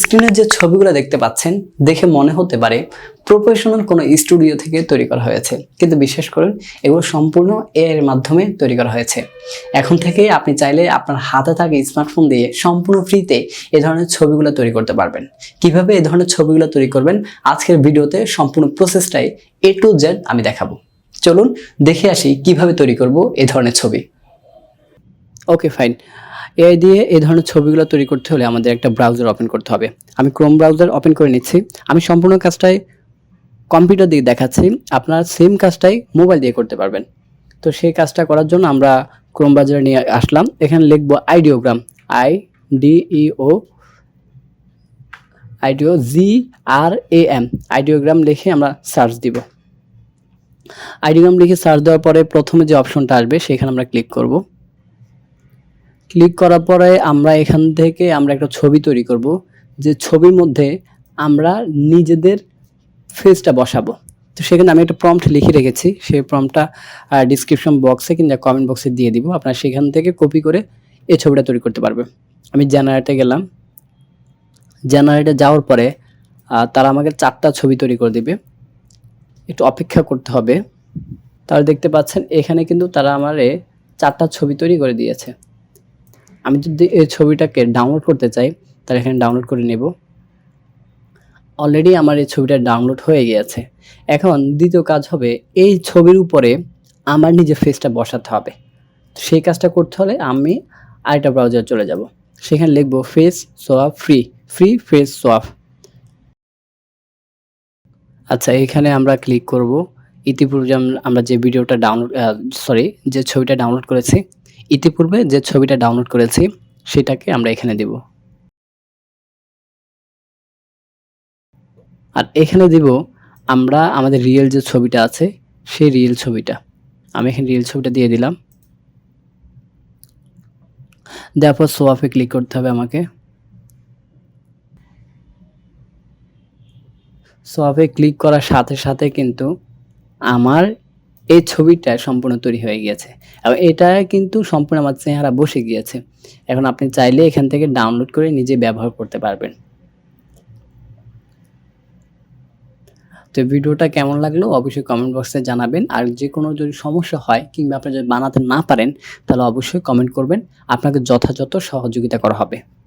স্ক্রিনে যে ছবিগুলো দেখতে পাচ্ছেন, দেখে মনে হতে পারে প্রফেশনাল কোনো স্টুডিও থেকে তৈরি করা হয়েছে। কিন্তু বিশ্বাস করুন এগুলো সম্পূর্ণ এ এর মাধ্যমে তৈরি করা হয়েছে। এখন থেকে আপনি চাইলে আপনার হাতে থাকা স্মার্টফোন দিয়ে সম্পূর্ণ ফ্রিতে এ ধরনের ছবিগুলো তৈরি করতে পারবেন। কীভাবে এই ধরনের ছবিগুলো তৈরি করবেন, আজকের ভিডিওতে সম্পূর্ণ প্রসেসটাই এ টু জেড আমি দেখাবো। চলুন দেখে আসি কীভাবে তৈরি করব এই ধরনের ছবি। ওকে ফাইন এআই দিয়ে এই ধরনের ছবিগুলো তৈরি করতে হলে আমাদের একটা ব্রাউজার ওপেন করতে হবে। আমি ক্রোম ব্রাউজার ওপেন করে নিচ্ছি। আমি সম্পূর্ণ কাজটাই কম্পিউটার দিয়ে দেখাচ্ছি। আপনার সেম কাজটাই মোবাইল দিয়ে করতে পারবেন। তো সেই কাজটা করার জন্য আমরা ক্রোম ব্রাউজারে নিয়ে আসলাম। এখানে লিখব ideogram I D E O ideo G R A M ideogram লিখে আমরা সার্চ দিব। আইডিওগ্রাম লিখে সার্চ দেওয়ার পরে প্রথমে যে অপশনটা আসবে, সেখানে আমরা ক্লিক করব। ক্লিক করার পরে আমরা এখান থেকে আমরা একটা ছবি তৈরি করব, যে ছবির মধ্যে আমরা নিজেদের ফেসটা বসাবো। তো সেখানে আমি একটা প্রম্পট লিখে রেখেছি সেই প্রম্পটটা ডিসক্রিপশন বক্সে কিংবা কমেন্ট বক্সে দিয়ে দিব। আপনারা সেখান থেকে কপি করে এই ছবিটা তৈরি করতে পারবে। আমি জেনারেটে গেলাম। জেনারেটে যাওয়ার পরে তারা আমাকে চারটা ছবি তৈরি করে দিবে। একটু অপেক্ষা করতে হবে। তাহলে দেখতে পাচ্ছেন, এখানে কিন্তু তারা আমারে চারটা ছবি তৈরি করে দিয়েছে। আমি যদি এই ছবিটাকে ডাউনলোড করতে চাই, তাহলে এখানে ডাউনলোড করে নেব। অলরেডি আমার এই ছবিটা ডাউনলোড হয়ে গিয়েছে। এখন দ্বিতীয় কাজ হবে, এই ছবির উপরে আমার নিজের ফেসটা বসাতে হবে। সেই কাজটা করতে হলে আমি আরেকটা ব্রাউজার চলে যাব। সেখানে লিখব face swap free free face swap আচ্ছা এখানে আমরা ক্লিক করব। ইতিপূর্বে আমরা যে ভিডিওটা ডাউনলোড সরি যে ছবিটা ডাউনলোড করেছি ইতিপূর্বে যে ছবিটা ডাউনলোড করেছি, সেটাকে আমরা এখানে দিব। আর এখানে দিব আমরা আমাদের রিয়েল যে ছবিটা আছে, সেই রিয়েল ছবিটা। আমি এখানে রিয়েল ছবিটা দিয়ে দিলাম। দেওয়ার পর সোয়াফে ক্লিক করতে হবে আমাকে। সোয়াফে ক্লিক করার সাথে সাথে কিন্তু আমার এই ছবিটা সম্পূর্ণ তৈরি হয়ে গিয়েছে। এবং এটা কিন্তু সম্পূর্ণ আমার চেহারা বসে গিয়েছে। এখন আপনি চাইলে এখান থেকে ডাউনলোড করে নিজে ব্যবহার করতে পারবেন। তো ভিডিওটা কেমন লাগল অবশ্যই কমেন্ট বক্সে জানাবেন। আর যে কোনো যদি সমস্যা হয় কিংবা আপনি যদি বানাতে না পারেন, তাহলে অবশ্যই কমেন্ট করবেন। আপনাকে যথাযথ সহযোগিতা করা হবে।